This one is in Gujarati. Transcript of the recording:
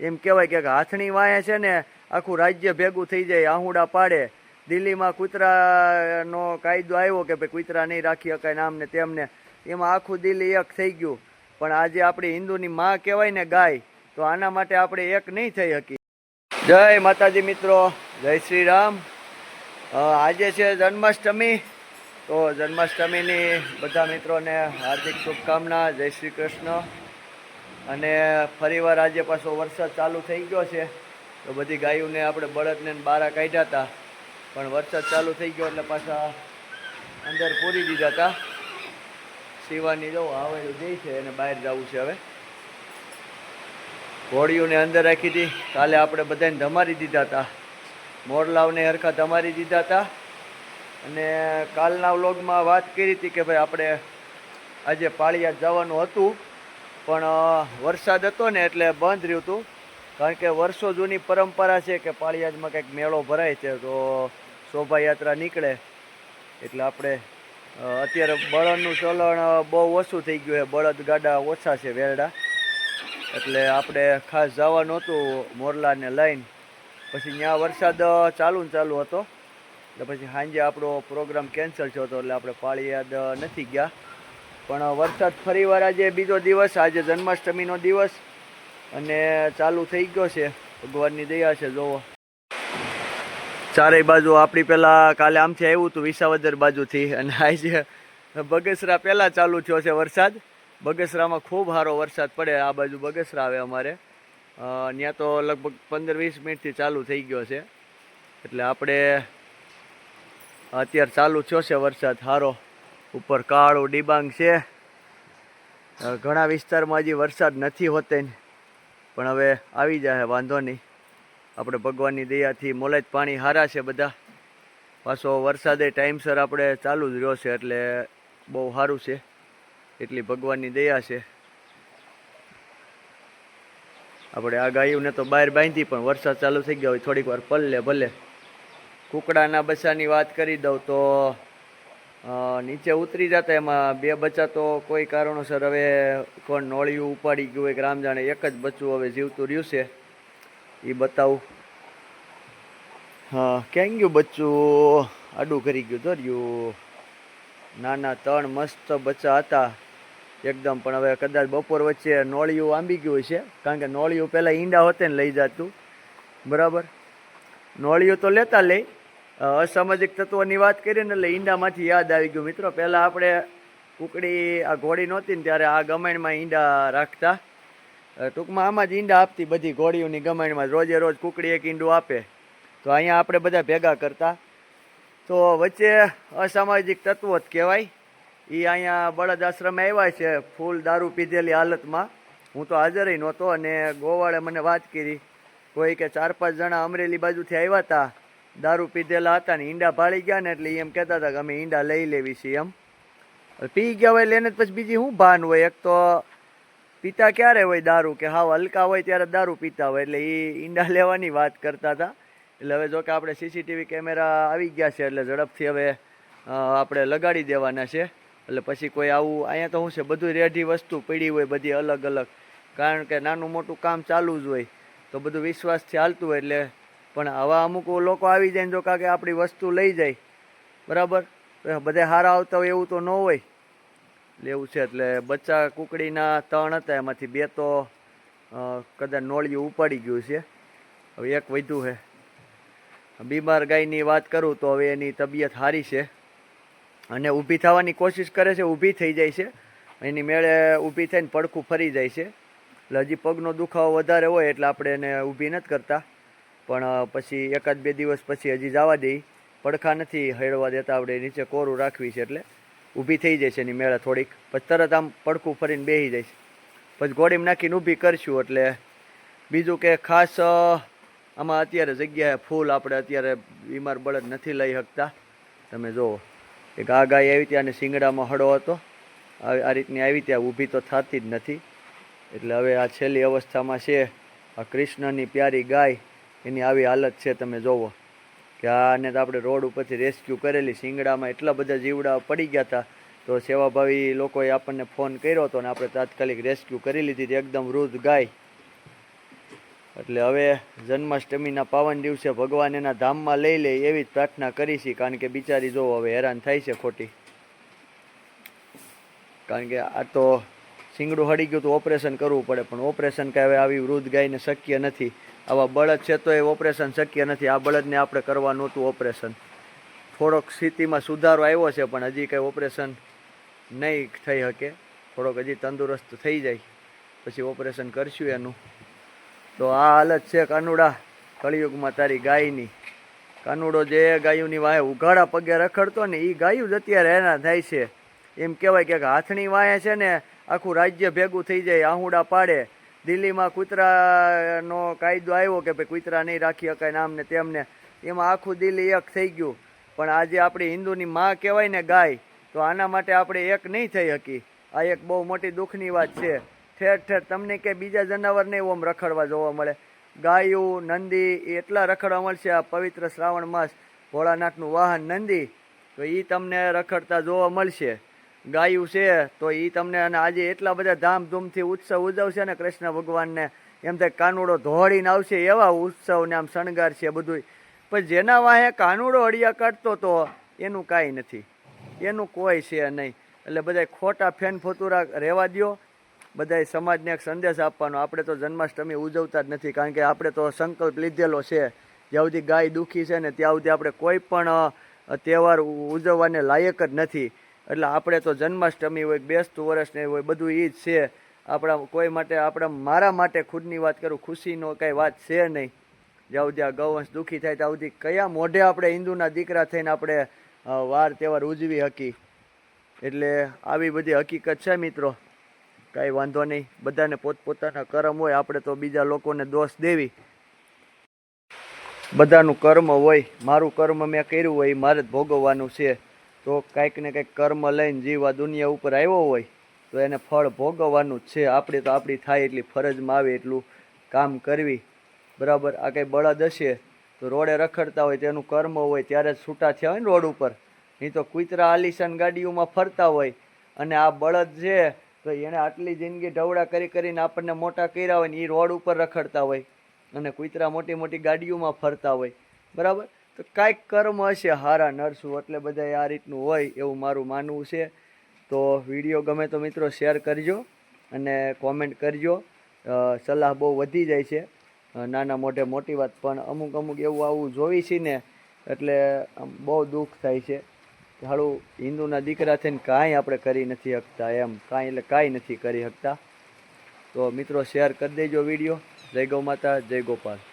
એમ કહેવાય કે હાથણી વાંચે છે ને આખું રાજ્ય ભેગું થઈ જાય, આહુડા પાડે. દિલ્હીમાં કૂતરાનો કાયદો આવ્યો કે ભાઈ કૂતરા નહીં રાખી શકાય નામ ને. તેમને એમાં આખું દિલ્હી એક થઈ ગયું. પણ આજે આપણી હિન્દુની માં કહેવાય ને ગાય, તો આના માટે આપણે એક નહીં થઈ શકી જય માતાજી મિત્રો, જય શ્રી રામ. આજે છે જન્માષ્ટમી, તો જન્માષ્ટમીની બધા મિત્રોને હાર્દિક શુભકામના, જય શ્રી કૃષ્ણ. અને ફરીવાર આજે પાછો વરસાદ ચાલુ થઈ ગયો છે. તો બધી ગાયોને આપણે બળદને બારા કાઢ્યા હતા. પણ વરસાદ ચાલુ થઈ ગયો એટલે પાછા અંદર પૂરી દીધા હતા. શિવાની જવું આવેલું જઈ છે અને બહાર જવું છે હવે. ઘોડીઓને અંદર રાખી હતી. કાલે આપણે બધાને ધમારી દીધા હતા. મોરલાવને હરખા ધમારી દીધા હતા. અને કાલના વ્લોગમાં વાત કરી હતી કે ભાઈ આપણે આજે પાળિયા જવાનું હતું. પણ વરસાદ હતો ને એટલે બંધ રહ્યું હતું. કારણ કે વર્ષો જૂની પરંપરા છે કે પાળિયાદમાં કંઈક મેળો ભરાય છે, તો શોભાયાત્રા નીકળે. એટલે આપણે અત્યારે બળદનું ચલણ બહુ ઓછું થઈ ગયું છે. બળદ ગાડા ઓછા છે વેરડા. એટલે આપણે ખાસ જવાનું હતું મોરલાને લઈને. પછી ત્યાં વરસાદ ચાલુ ને ચાલુ હતો. એટલે પછી સાંજે આપણો પ્રોગ્રામ કેન્સલ થયો હતો, એટલે આપણે પાળિયાદ નથી ગયા. પણ વરસાદ ફરીવાર આજે બીજો દિવસ, આજે જન્માષ્ટમીનો દિવસ અને ચાલુ થઈ ગયો છે. ભગવાનની દયા છે, જોવો. ચારેય બાજુ આપણી પહેલાં કાલે આમથી આવ્યું હતું વિસાવદર બાજુથી અને આજે બગસરા પહેલાં ચાલુ થયો છે વરસાદ. બગસરામાં ખૂબ સારો વરસાદ પડે આ બાજુ બગસરા આવે અમારે. ત્યાં તો લગભગ પંદર વીસ મિનિટથી ચાલુ થઈ ગયો છે. એટલે આપણે અત્યારે ચાલુ થયો છે વરસાદ સારો ઉપર કાળું ડિબાંગ છે. ઘણા વિસ્તારમાં હજી વરસાદ નથી હોતે પણ હવે આવી જાય વાંધો નહીં. આપણે ભગવાનની દયાથી મોલેજ પાણી હારા છે બધા. પાછો વરસાદે ટાઈમસર આપણે ચાલુ જ રહ્યો છે, એટલે બહુ સારું છે. એટલી ભગવાનની દયા છે. આપણે આ ગાયોને તો બહાર બાંધી, પણ વરસાદ ચાલુ થઈ ગયો હોય, થોડીક વાર પલ્લે ભલે. કુકડાના બચ્ચાની વાત કરી દઉં તો નીચે ઉતરી જતા એમાં બે બચ્ચા તો કોઈ કારણોસર હવે કોણ નોળિયું ઉપાડી ગયું હોય કે રામ જાણે એક જ બચ્ચું હવે જીવતું રહ્યું છે. એ બતાવું. હા, ક્યાં ગયું બચ્ચું? આડું કરી ગયું તો નાના ત્રણ મસ્ત બચ્ચા હતા. એકદમ પણ હવે કદાચ બપોર વચ્ચે નોળિયું આંબી ગયું છે કારણ કે નોળિયું પહેલાં ઈંડા હોતે ને લઈ જતું. બરાબર? નોળિયું તો લેતા લઈ અસામાજિક તત્વોની વાત કરીએ ને એટલે ઈંડામાંથી યાદ આવી ગયું. મિત્રો, પહેલાં આપણે કુકડી આ ઘોડી નહોતી ને ત્યારે આ ગમાણમાં ઈંડા રાખતા. ટૂંકમાં આમાં જ ઈંડા આપતી બધી ઘોડીઓની ગમાણમાં રોજે રોજ કુકડી એક ઈંડું આપે. તો અહીંયા આપણે બધા ભેગા કરતા. તો વચ્ચે અસામાજિક તત્વો જ કહેવાય. એ અહીંયા બળદ આશ્રમે આવ્યા છે, ફૂલ દારૂ પીધેલી હાલતમાં. હું તો હાજર નહોતો અને ગોવાળે મને વાત કરી. કોઈ કે ચાર પાંચ જણા અમરેલી બાજુથી આવ્યા હતા દારૂ પીધેલા હતા ને ઈંડા ભાળી ગયા ને એટલે એમ કહેતા હતા કે અમે ઈંડા લઈ લેવી છીએ એમ. પી ગયા હોય એને પછી બીજી શું ભાન હોય? એક તો પીતા ક્યારે હોય દારૂ કે હાવ હલકા હોય ત્યારે દારૂ પીતા હોય એટલે એ ઈંડા લેવાની વાત કરતા હતા. એટલે હવે જો કે આપણે સીસીટીવી કેમેરા આવી ગયા છે એટલે ઝડપથી હવે આપણે લગાડી દેવાના છે. એટલે પછી કોઈ આવું, અહીંયા તો શું છે બધું રેઢી વસ્તુ પડી હોય, બધી અલગ અલગ. કારણ કે નાનું મોટું કામ ચાલુ જ હોય. તો બધું વિશ્વાસથી હાલતું હોય એટલે પણ આવા અમુક લોકો આવી જાય જો કાંકે આપણી વસ્તુ લઈ જાય, બરાબર? બધે હારા આવતા હોય એવું તો ન હોય. એટલે એવું છે, એટલે બચ્ચા કુકડીના ત્રણ હતા, એમાંથી બે તો કદાચ નોળિયું ઉપાડી ગયું છે. હવે એક વધ્યું છે. બીમાર ગાયની વાત કરું તો હવે એની તબિયત સારી છે. અને ઊભી થવાની કોશિશ કરે છે, ઊભી થઈ જાય છે. એની મેળે ઊભી થઈને પડખું ફરી જાય છે. એટલે હજી પગનો દુખાવો વધારે હોય એટલે આપણે એને ઊભી નથી કરતા. પણ પછી એકાદ બે દિવસ પછી હજી જવા દઈ પડખા નથી હળવા દેતા, આપણે નીચે કોરું રાખવી છે એટલે ઊભી થઈ જાય છે એની મેળા થોડીક. પછી તરત આમ પડખું ફરીને બેસી જાય છે. પછી ગોળીમાં નાખીને ઊભી કરશું એટલે બીજું કે ખાસ આમાં અત્યારે જગ્યાએ ફૂલ આપણે અત્યારે બીમાર બળદ નથી લઈ શકતા. તમે જુઓ, એક આ ગાય આવી ત્યાં અને શિંગડામાં હળો હતો. આ રીતની આવી ત્યાં ઊભી તો થતી જ નથી. એટલે હવે આ છેલ્લી અવસ્થામાં છે આ કૃષ્ણની પ્યારી ગાય. એની આવી હાલત છે, તમે જોવો. કે આને તો આપણે રોડ ઉપરથી રેસ્ક્યુ કરેલી, શિંગડામાં એટલા બધા જીવડા પડી ગયા હતા. તો સેવાભાવી લોકોએ આપણને ફોન કર્યો હતો ને આપણે તાત્કાલિક રેસ્ક્યુ કરી લીધી હતી, એકદમ વૃદ્ધ ગાય. એટલે હવે જન્માષ્ટમીના પાવન દિવસે ભગવાન એના ધામમાં લઈ લે એવી જ પ્રાર્થના કરી છે, કારણ કે બિચારી જો હવે હેરાન થાય છે ખોટી. કારણ કે આ તો શિંગડું હળી ગયું તો ઓપરેશન કરવું પડે, પણ ઓપરેશન કાંઈ હવે આવી વૃદ્ધ ગાયને શક્ય નથી. આવા બળદ છે તો એ ઓપરેશન શક્ય નથી. આ બળદને આપણે કરવાનું હતું ઓપરેશન. થોડોક સ્થિતિમાં સુધારો આવ્યો છે, પણ હજી કંઈ ઓપરેશન નહીં થઈ શકે. થોડોક હજી તંદુરસ્ત થઈ જાય. પછી ઓપરેશન કરશું એનું. તો આ હાલત છે કાનુડા કળિયુગમાં તારી ગાયની. કાનુડો જે ગાયુંની વાહે ઉઘાડા પગે રખડતો ને એ ગાયું જ અત્યારે એના થાય છે. એમ કહેવાય કે હાથની વાહે છે ને આખું રાજ્ય ભેગું થઈ જાય, આહુડા પાડે. દિલ્હીમાં કૂતરાનો કાયદો આવ્યો કે ભાઈ કૂતરા નહીં રાખી શકાય ને તેમને. એમાં આખું દિલ્હી એક થઈ ગયું. પણ આજે આપણી હિન્દુની માં કહેવાય ને ગાય, તો આના માટે આપણે એક નહીં થઈ શકી આ એક બહુ મોટી દુઃખની વાત છે. ઠેર ઠેર તમને કે બીજા જનાવરને ઓમ રખડવા જોવા મળે. ગાયું, નંદી એટલા રખડવા મળશે આ પવિત્ર શ્રાવણ માસ. ભોળાનાથનું વાહન નંદી, તો એ તમને રખડતા જોવા મળશે. ગાયું છે, તો એ તમને અને આજે એટલા બધા ધામધૂમથી ઉત્સવ ઉજવશે ને કૃષ્ણ ભગવાનને, એમ થાય કાનુડો ધોળીને આવશે એવા ઉત્સવ ને આમ શણગાર છે બધું પણ જેના વાહે કાનુડો અડિયા કાઢતો તો એનું કાંઈ નથી. એનું કોઈ છે નહીં. એટલે બધા ખોટા ફેન ફતુરા રહેવા દ્યો. બધાય સમાજને એક સંદેશ આપવાનો. આપણે તો જન્માષ્ટમી ઉજવતા જ નથી, કારણ કે આપણે તો સંકલ્પ લીધેલો છે. જ્યાં સુધી ગાય દુઃખી છે ને ત્યાં સુધી આપણે કોઈ પણ તહેવાર ઉજવવાને લાયક જ નથી. એટલે આપણે તો જન્માષ્ટમી હોય, બેસતું વર્ષને હોય, બધું એ જ છે. આપણા કોઈ માટે, આપણા મારા માટે ખુદની વાત કરું, ખુશીનો કાંઈ વાત છે નહીં. જ્યાં સુધી આ ગૌવંશ દુઃખી થાય ત્યાં સુધી કયા મોઢે આપણે હિન્દુના દીકરા થઈને આપણે વાર તહેવાર ઉજવી હકી? એટલે આવી બધી હકીકત છે મિત્રો. કાંઈ વાંધો નહીં. બધાને પોતપોતાના કર્મ હોય, આપણે તો બીજા લોકોને દોષ દેવી. બધાનું કર્મ હોય, મારું કર્મ મેં કર્યું હોય મારે જ ભોગવવાનું છે. તો કંઈક ને કંઈક કર્મ લઈને જીવ આ દુનિયા ઉપર આવ્યો હોય, તો એને ફળ ભોગવવાનું જ છે. આપણે તો આપણી થાય એટલી ફરજમાં આવે એટલું કામ કરવી. બરાબર? આ કંઈ બળદ હશે તો રોડે રખડતા હોય તેનું કર્મ હોય, ત્યારે જ છૂટા થયા હોય ને રોડ ઉપર. નહીં તો કૂતરા આલિશાન ગાડીઓમાં ફરતા હોય. અને આ બળદ છે, તો એણે આટલી જિંદગી ઢવડા કરી કરીને આપણને મોટા કર્યા હોય ને એ રોડ ઉપર રખડતા હોય. અને કૂતરા મોટી મોટી ગાડીઓમાં ફરતા હોય. બરાબર? તો કાંઈક કર્મ હશે હારા નરસું એટલે બધા આ રીતનું હોય એવું મારું માનવું છે. તો વીડિયો ગમે તો મિત્રો શેર કરજો અને કોમેન્ટ કરજો. સલાહ બહુ વધી જાય છે. નાના મોઢે મોટી વાત, પણ અમુક અમુક એવું આવું જોઈ છે ને એટલે બહુ દુઃખ થાય છે. કે હાલું હિન્દુના દીકરા થઈને કાંઈ આપણે કરી નથી શકતા એમ, કાંઈ એટલે કાંઈ નથી કરી શકતા તો મિત્રો શેર કરી દેજો વીડિયો. જય ગૌ માતા, જય ગોપાલ.